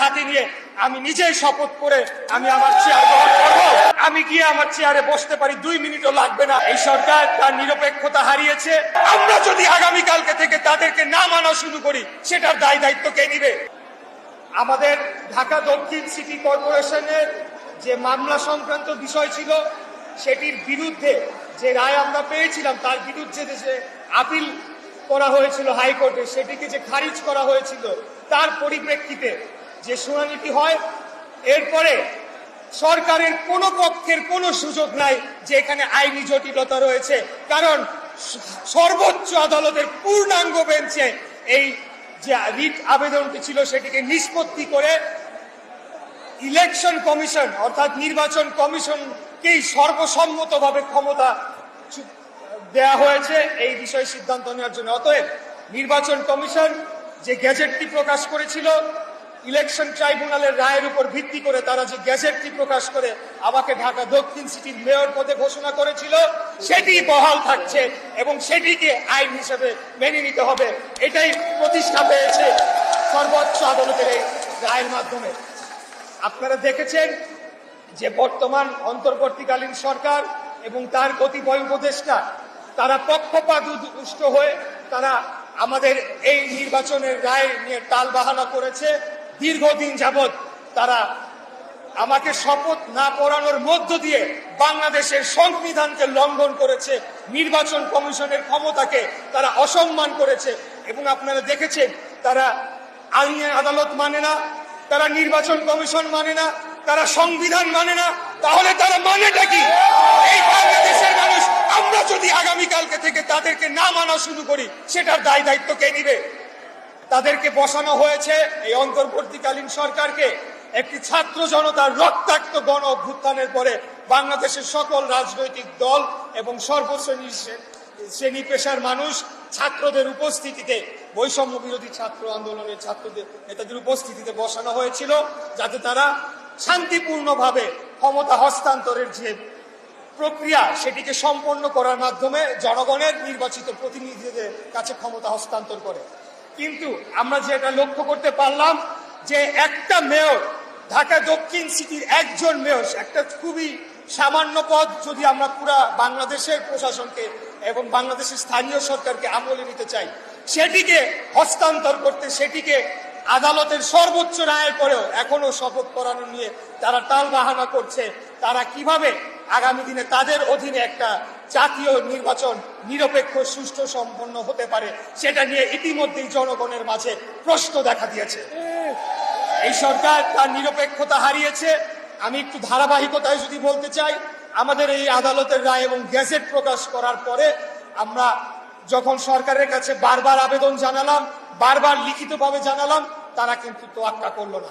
সাথে নিয়ে আমি নিজেই শপথ করে আমি আমার চেয়ার গ্রহণ করব। আমি গিয়ে আমার চেয়ারে বসতে পারি, দুই মিনিটও লাগবে না। এই সরকার তার নিরপেক্ষতা হারিয়েছে। আমরা যদি আগামীকালকে থেকে তাদেরকে না মানা শুরু করি, সেটার দায় দায়িত্ব কে নিবে? আমাদের ঢাকা দক্ষিণ সিটি কর্পোরেশনের যে মামলা সংক্রান্ত বিষয় ছিল, সেটির বিরুদ্ধে যে রায় আমরা পেয়েছিলাম, তার বিরুদ্ধে যে আপিল করা হয়েছিল হাইকোর্টে, সেটিকে যে খারিজ করা হয়েছিল, তার পরিপ্রেক্ষিতে যে শুনানিটি হয়, এরপরে সরকারের কোনো পক্ষের কোনো সুযোগ নাই যে এখানে আইনি জটিলতা রয়েছে। কারণ সর্বোচ্চ আদালতের পূর্ণাঙ্গ বেঞ্চে এই যে রিট আবেদনটি ছিল, সেটিকে নিষ্পত্তি করে ইলেকশন কমিশন, অর্থাৎ নির্বাচন কমিশনকেই সর্বসম্মতভাবে ক্ষমতা দেয়া হয়েছে। এই বিষয়ে সিদ্ধান্ত নেওয়ার জন্য। অতএব নির্বাচন কমিশন যে গ্যাজেটটি প্রকাশ করেছিল ইলেকশন ট্রাইব্যুনালের রায়ের উপর ভিত্তি করে তারা যে গ্যাজেটটি প্রকাশ করে, আমাকে ঢাকা দক্ষিণ সিটির মেয়র পদে ঘোষণা করেছিল, সেটি বহাল থাকছে এবং সেটিকে আইন হিসেবে মেনে নিতে হবে। এটাই প্রতিষ্ঠা পেয়েছে সর্বোচ্চ আদালতের এই রায়ের মাধ্যমে। আপনারা দেখেছেন যে বর্তমান অন্তর্বর্তীকালীন সরকার এবং তার কতিপয় উপদেষ্টা, তারা পক্ষপাত দুষ্ট হয়ে তারা আমাদের এই নির্বাচনের রায় নিয়ে টাল বাহানা করেছে। দীর্ঘদিন যাবৎ তারা আমাকে শপথ না পড়ানোর মধ্য দিয়ে বাংলাদেশের সংবিধানকে লঙ্ঘন করেছে, নির্বাচন কমিশনের ক্ষমতাকে তারা অসম্মান করেছে এবং আপনারা দেখেছেন তারা আইনের আদালত মানে না, তারা নির্বাচন কমিশন মানে না, তারা সংবিধান মানে না, তাহলে তারা মানেটা কি? এই বাংলাদেশের মানুষ, আমরা যদি আগামীকালকে থেকে তাদেরকে না মানা শুরু করি, সেটার দায় দায়িত্ব কে নিবে? তাদেরকে বসানো হয়েছে এই অন্তর্বর্তীকালীন সরকারকে। একটি ছাত্র জনতার রক্তাক্ত গণ অভ্যুত্থানের পরে বাংলাদেশের সকল রাজনৈতিক দল এবং সর্বশ্রেণীর শ্রে- শ্রেণি পেশার মানুষ ছাত্রদের উপস্থিতিতে, বৈষম্য বিরোধী ছাত্র আন্দোলনের ছাত্রদের, নেতাদের উপস্থিতিতে বসানো হয়েছিল যাতে তারা শান্তিপূর্ণভাবে ক্ষমতা হস্তান্তরের যে প্রক্রিয়া সেটিকে সম্পন্ন করার মাধ্যমে জনগণের নির্বাচিত প্রতিনিধিদের কাছে ক্ষমতা হস্তান্তর করে। কিন্তু আমরা যেটা লক্ষ্য করতে পারলাম যে একটা মেয়র, ঢাকা দক্ষিণ সিটির একজন মেয়র, একটা খুবই সামান্য পদ যদি আমরা পুরা বাংলাদেশের প্রশাসনকে এবং বাংলাদেশের স্থানীয় সরকারকে আমলে নিতে চাই, সেটিকে হস্তান্তর করতে, সেটিকে আদালতের সর্বোচ্চ রায়ের পরেও এখনও শপথ করানো নিয়ে তারা টাল বাহানা করছে। তারা কীভাবে আগামী দিনে তাদের অধীনে একটা জাতীয় নির্বাচন নিরপেক্ষ, সুষ্ঠু, সম্পন্ন হতে পারে। সেটা নিয়ে ইতিমধ্যেই জনগণের মাঝে প্রশ্ন দেখা দিয়েছে। এই সরকার তার নিরপেক্ষতা হারিয়েছে। আমি একটু ধারাবাহিকতায় যদি বলতে চাই, আমাদের এই আদালতের রায় এবং গ্যাজেট প্রকাশ করার পরে আমরা যখন সরকারের কাছে বারবার আবেদন জানালাম, বারবার লিখিতভাবে জানালাম তারা কিন্তু তোয়াক্কা করল না।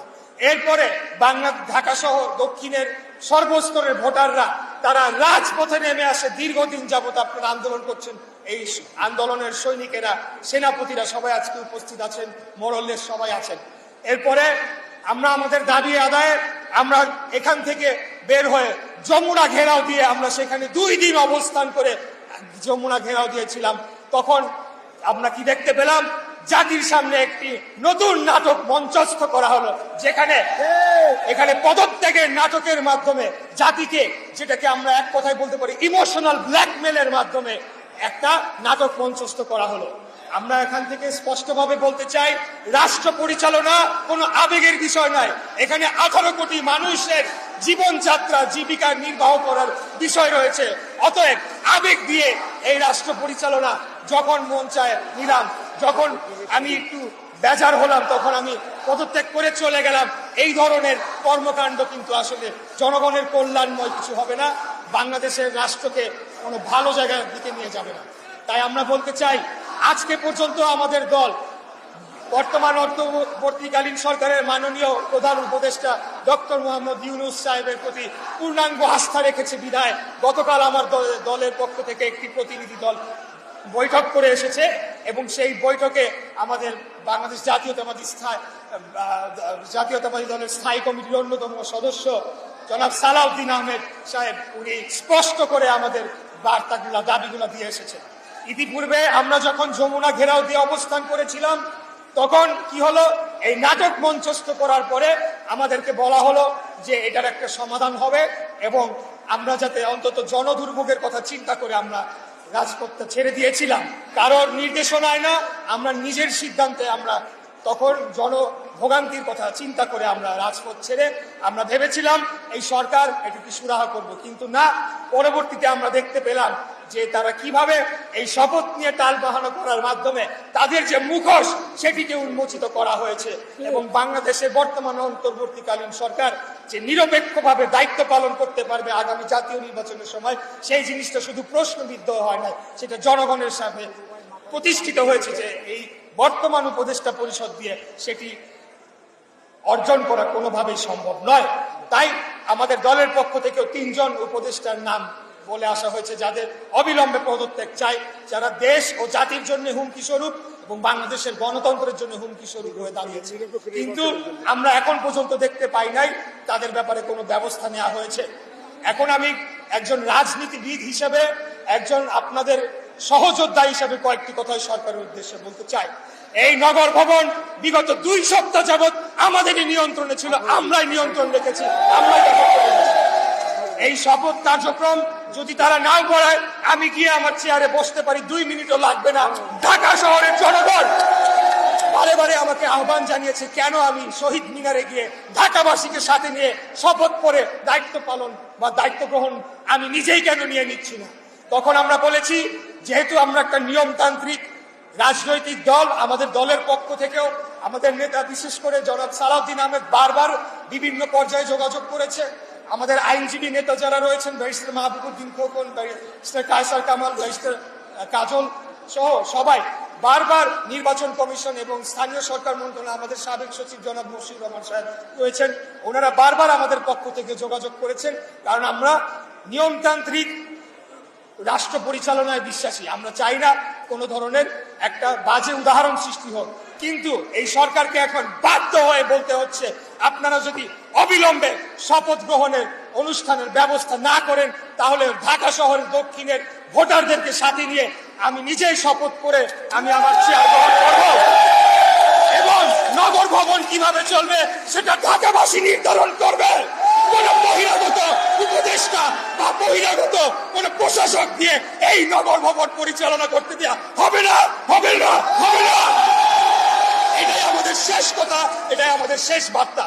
এরপরে বাংলা ঢাকা সহ দক্ষিণের সর্বস্তরের ভোটাররা তারা রাজপথে নেমে আসে। দীর্ঘদিন যাবত আপনারা আন্দোলন করছেন। এই আন্দোলনের সৈনিকেরা, সেনাপতিরা সবাই আজকে উপস্থিত আছেন মোরল্লের সবাই আছেন। এরপরে আমরা আমাদের দাবি আদায়ে আমরা এখান থেকে বের হয়ে যমুনা ঘেরাও দিয়ে আমরা সেখানে দুই দিন অবস্থান করে যমুনা ঘেরাও দিয়েছিলাম। তখন আমরা কি দেখতে পেলাম? জাতির সামনে একটি নতুন নাটক মঞ্চস্থ করা হলো, যেখানে এখানে পদত্যাগের নাটকের মাধ্যমে জাতিকে, যেটাকে আমরা এক কথায় বলতে পারি ইমোশনাল ব্ল্যাকমেলের মাধ্যমে একটা নাটক মঞ্চস্থ করা হলো। আমরা এখান থেকে স্পষ্টভাবে বলতে চাই, রাষ্ট্র পরিচালনা কোনো আবেগের বিষয় নয়। এখানে আঠারো কোটি মানুষের জীবনযাত্রা, জীবিকা নির্বাহ করার বিষয় রয়েছে। অতএব আবেগ দিয়ে এই রাষ্ট্র পরিচালনা যখন মন চায় নিলাম। যখন আমি একটু বেজার হলাম, তখন আমি পদত্যাগ করে চলে গেলাম। এই ধরনের কর্মকাণ্ড কিন্তু আসলে জনগণের কল্যাণময় কিছু হবে না। বাংলাদেশের রাষ্ট্রকে কোনো ভালো জায়গার দিকে নিয়ে যাবে না। তাই আমরা বলতে চাই, আজকে পর্যন্ত আমাদের দল বর্তমান অন্তর্বর্তীকালীন সরকারের মাননীয় প্রধান উপদেষ্টা ডক্টর মোহাম্মদ ইউনুস সাহেবের প্রতি পূর্ণাঙ্গ আস্থা রেখেছে বিধায় গতকাল আমার দল- দলের পক্ষ থেকে একটি প্রতিনিধি দল বৈঠক করে এসেছে এবং সেই বৈঠকে আমাদের বাংলাদেশ জাতীয়তাবাদী স্থায়ী জাতীয়তাবাদী দলের স্থায়ী কমিটির অন্যতম সদস্য জনাব সালাউদ্দিন আহমেদ সাহেব, উনি স্পষ্ট করে আমাদের বার্তাগুলো, দাবিগুলো দিয়ে এসেছেন। ইতিপূর্বে আমরা যখন যমুনা ঘেরাও দিয়ে অবস্থান করেছিলাম, তখন কি হলো? এই নাটক মঞ্চস্থ করার পরে আমাদেরকে বলা হলো যে এটার একটা সমাধান হবে এবং আমরা যাতে অন্তত জনদুর্ভোগের কথা চিন্তা করে আমরা রাজপথটা ছেড়ে দিয়েছিলাম। কারোর নির্দেশনায় না আমরা নিজের সিদ্ধান্তে আমরা তখন জনভোগান্তির কথা চিন্তা করে আমরা রাজপথ ছেড়ে আমরা ভেবেছিলাম এই সরকার এটিকে সুরাহা করব। কিন্তু না, পরবর্তীতে আমরা দেখতে পেলাম যে তারা কীভাবে এই শপথ নিয়ে টাল বাহানো করার মাধ্যমে তাদের যে মুখোশ সেটিকে উন্মোচিত করা হয়েছে এবং বাংলাদেশের বর্তমান অন্তর্বর্তীকালীন সরকার যে নিরপেক্ষভাবে দায়িত্ব পালন করতে পারবে আগামী জাতীয় নির্বাচনের সময়, সেই জিনিসটা শুধু প্রশ্নবিদ্ধ হয় না সেটা জনগণের সামনে প্রতিষ্ঠিত হয়েছে যে এই বর্তমান উপদেষ্টা পরিষদ দিয়ে সেটি অর্জন করা কোনোভাবেই সম্ভব নয়। তাই আমাদের দলের পক্ষ থেকেও তিনজন উপদেষ্টার নাম বলে আসা হয়েছে, যাদের অবিলম্বে পদত্যাগ চাই। যারা দেশ ও জাতির জন্য হুমকি স্বরূপ এবং বাংলাদেশের গণতন্ত্রের জন্য হুমকি স্বরূপ হয়ে দাঁড়িয়েছে। কিন্তু আমরা এখন পর্যন্ত দেখতে পাই নাই তাদের ব্যাপারে কোনো ব্যবস্থা নেওয়া হয়েছে। এখন আমি একজন রাজনীতিবিদ হিসেবে একজন আপনাদের সহযোদ্ধা হিসেবে কয়েকটি কথাই সরকারের উদ্দেশ্যে বলতে চাই। এই নগর ভবন বিগত দুই সপ্তাহ যাবৎ আমাদেরই নিয়ন্ত্রণে ছিল, আমরাই নিয়ন্ত্রণ রেখেছি, আমরাই। এই শপথ কার্যক্রম যদি তারা নাও করায়, আমি গিয়ে আমার চেয়ারে বসতে পারি, দুই মিনিটও লাগবে না। ঢাকা শহরের জনগণ বারে বারে আমাকে আহ্বান জানিয়েছে, কেন আমি শহীদ মিনারে গিয়ে ঢাকাবাসীকে সাথে নিয়ে শপথ করে দায়িত্ব পালন বা দায়িত্ব গ্রহণ আমি নিজেই কেন নিয়ে নিচ্ছি না? তখন আমরা বলেছি যেহেতু আমরা একটা নিয়মতান্ত্রিক রাজনৈতিক দল, আমাদের দলের পক্ষ থেকেও আমাদের নেতা, বিশেষ করে জনাব সালাউদ্দিন আহমেদ বারবার বিভিন্ন পর্যায়ে যোগাযোগ করেছে। আমাদের আইনজীবী নেতা যারা রয়েছেন, barrister Mahbubuddin Khokon, barrister Kaiser Kamal, barrister Kajal সহ সবাই বারবার নির্বাচন কমিশন এবং স্থানীয় সরকার মন্ত্রণালয়, আমাদের সাবেক সচিব জনাব মুর্শিদ রহমান সাহেব রয়েছেন। ওনারা বারবার আমাদের পক্ষ থেকে যোগাযোগ করেছেন। কারণ আমরা নিয়মতান্ত্রিক রাষ্ট্র পরিচালনায় বিশ্বাসী। আমরা চাই না কোনো ধরনের একটা বাজে উদাহরণ সৃষ্টি হোক। কিন্তু এই সরকারকে এখন বাধ্য হয়ে বলতে হচ্ছে, আপনারা যদি অবিলম্বে শপথ গ্রহণের অনুষ্ঠানের ব্যবস্থা না করেন, তাহলে ঢাকা শহরের দক্ষিণের ভোটারদেরকে সাথে নিয়ে আমি নিজেই শপথ করে আমি আমার চেয়ার গ্রহণ করব। এবং নগর ভবন কীভাবে চলবে, সেটা ঢাকাবাসী নির্ধারণ করবে। কোন বহিরাগত উপদেষ্টা বা বহিরাগত কোন প্রশাসক দিয়ে এই নগর ভবন পরিচালনা করতে দেওয়া হবে না হবে না হবে না। এটাই আমাদের শেষ কথা, এটাই আমাদের শেষ বার্তা।